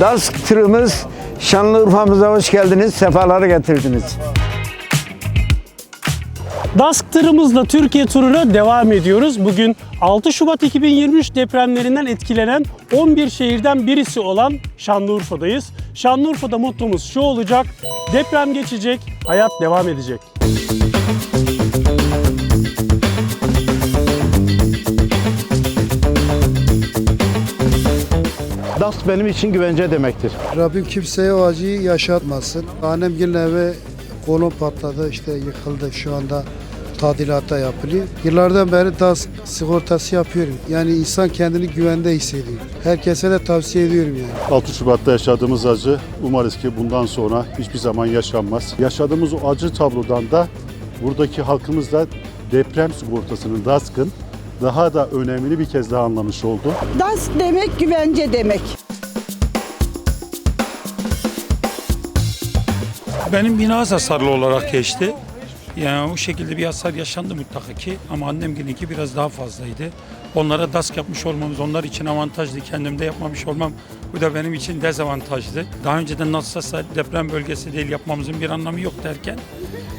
DASK tırımız Şanlıurfa'mıza hoş geldiniz, sefaları getirdiniz. DASK tırımızla Türkiye turuna devam ediyoruz. Bugün 6 Şubat 2023 depremlerinden etkilenen 11 şehirden birisi olan Şanlıurfa'dayız. Şanlıurfa'da mottomuz şu olacak. Deprem geçecek, hayat devam edecek. DASK benim için güvence demektir. Rabbim kimseye o acıyı yaşatmasın. Annem gelin eve kolon patladı işte yıkıldı şu anda tadilatta yapılıyor. Yıllardan beri DAS sigortası yapıyorum. Yani insan kendini güvende hissediyor. Herkese de tavsiye ediyorum yani. 6 Şubat'ta yaşadığımız acı umarız ki bundan sonra hiçbir zaman yaşanmaz. Yaşadığımız o acı tablodan da buradaki halkımız da deprem sigortasının DASK'ın daha da önemini bir kez daha anlamış oldu. DAS demek güvence demek. Benim bina hasarlı olarak geçti. Yani o şekilde bir hasar yaşandı mutlaka ki ama annemginki biraz daha fazlaydı. Onlara DASK yapmış olmamız onlar için avantajlı. Kendimde yapmamış olmam bu da benim için dezavantajlı. Daha önceden nasılsa deprem bölgesi değil yapmamızın bir anlamı yok derken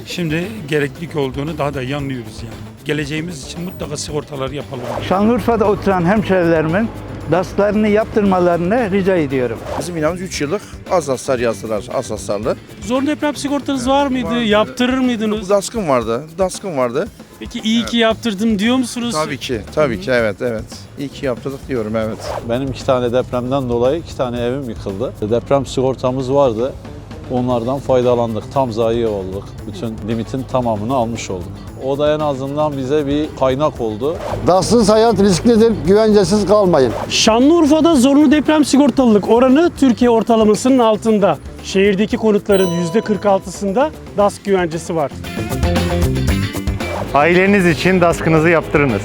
şimdi gereklilik olduğunu daha da iyi anlıyoruz yani. Geleceğimiz için mutlaka sigortaları yapalım. Şanlıurfa'da oturan hemşerilerimin DASK'larını yaptırmalarını rica ediyorum. Bizim binamız 3 yıllık az hasar yazdılar, az hasarlı. Zor deprem sigortanız var mıydı? Yaptırır mıydınız? Daskın vardı, daskın vardı. Peki iyi ki yaptırdım diyor musunuz? Tabii ki, tabii ki evet, evet. İyi ki yaptırdık diyorum evet. Benim iki tane depremden dolayı iki tane evim yıkıldı. Deprem sigortamız vardı. Onlardan faydalandık. Tam zayi olduk. Bütün limitin tamamını almış olduk. O da en azından bize bir kaynak oldu. DASK'sız hayat risklidir, güvencesiz kalmayın. Şanlıurfa'da zorunlu deprem sigortalılık oranı Türkiye ortalamasının altında. Şehirdeki konutların %46'sında DASK güvencesi var. Aileniz için DASK'ınızı yaptırınız.